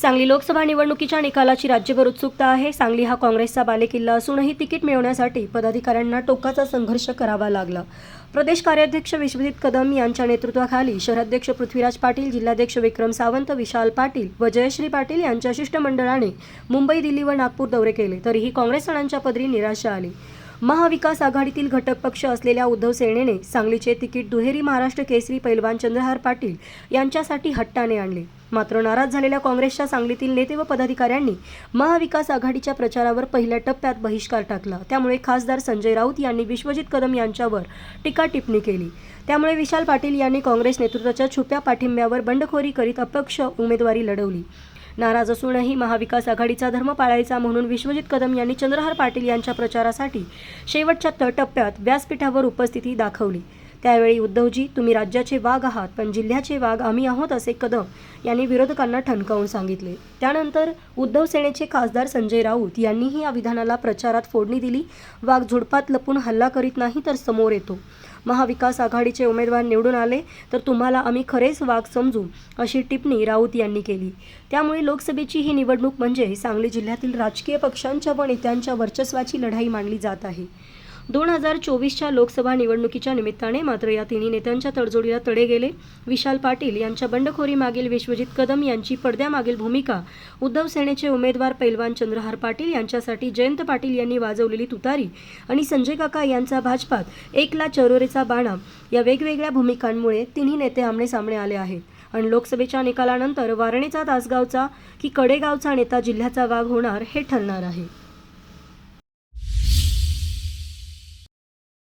सांगली लोकसभा निवडणुकीच्या निकालाची राज्यभर उत्सुकता आहे. सांगली हा काँग्रेसचा बालेकिल्ला असूनही तिकीट मिळवण्यासाठी पदाधिकाऱ्यांना टोकाचा संघर्ष करावा लागला. प्रदेश कार्याध्यक्ष विश्वजित कदम यांच्या नेतृत्वाखाली शहराध्यक्ष पृथ्वीराज पाटील जिल्हाध्यक्ष विक्रम सावंत विशाल पाटील व जयश्री पाटील यांच्या शिष्टमंडळाने मुंबई दिल्ली व नागपूर दौरे केले. तरीही काँग्रेस सणांच्या पदरी निराशा आली. महाविकास आघाडीतील घटक पक्ष असलेल्या उद्धव सेनेने सांगलीचे तिकीट दुहेरी महाराष्ट्र केसरी पैलवान चंद्रहार पाटील यांच्यासाठी हट्टाने आणले. मात्र नाराज झालेल्या काँग्रेसच्या सांगलीतील नेते व पदाधिकाऱ्यांनी महाविकास आघाडीच्या प्रचारावर पहिल्या टप्प्यात बहिष्कार टाकला. त्यामुळे खासदार संजय राऊत यांनी विश्वजित कदम यांच्यावर टीका टिप्पणी केली. त्यामुळे विशाल पाटील यांनी काँग्रेस नेतृत्वाच्या छुप्या पाठिंब्यावर बंडखोरी करीत अपक्ष उमेदवारी लढवली. नाराज असूनही महाविकास आघाडीचा धर्म पाळायचा म्हणून विश्वजित कदम यांनी चंद्रहार पाटील यांच्या प्रचारासाठी शेवटच्या टप्प्यात व्यासपीठावर उपस्थिती दाखवली. त्यावेळी उद्धवजी तुम्ही राज्याचे वाघ आहात पण जिल्ह्याचे वाघ आम्ही आहोत असे कदम यांनी विरोधकांना ठणकावून सांगितले. त्यानंतर उद्धव सेनेचे खासदार संजय राऊत यांनीही या विधानाला प्रचारात फोडणी दिली. वाघ झुडपात लपून हल्ला करीत नाही तर समोर येतो. महाविकास आघाडीचे उमेदवार निवडून आले तर तुम्हाला आम्ही खरेच वाघ समजू अशी टिप्पणी राऊत यांनी केली. त्यामुळे लोकसभेची ही निवडणूक म्हणजे सांगली जिल्ह्यातील राजकीय पक्षांच्या व नेत्यांच्या वर्चस्वाची लढाई मानली जात आहे. दोन हजार चोवीसच्या लोकसभा निवडणुकीच्या निमित्ताने मात्र या तिन्ही नेत्यांच्या तडजोडीला तडे गेले. विशाल पाटील यांच्या बंडखोरी मागील विश्वजित कदम यांची पडद्यामागील भूमिका उद्धव सेनेचे उमेदवार पैलवान चंद्रहार पाटील यांच्यासाठी जयंत पाटील यांनी वाजवलेली तुतारी आणि संजय काका यांचा भाजपात एकला चरोरेचा बाणा या वेगवेगळ्या भूमिकांमुळे तिन्ही नेते आमनेसामने आले आहेत. आणि लोकसभेच्या निकालानंतर वारणेचा तासगावचा की कडेगावचा नेता जिल्ह्याचा वाघ होणार हे ठरणार आहे.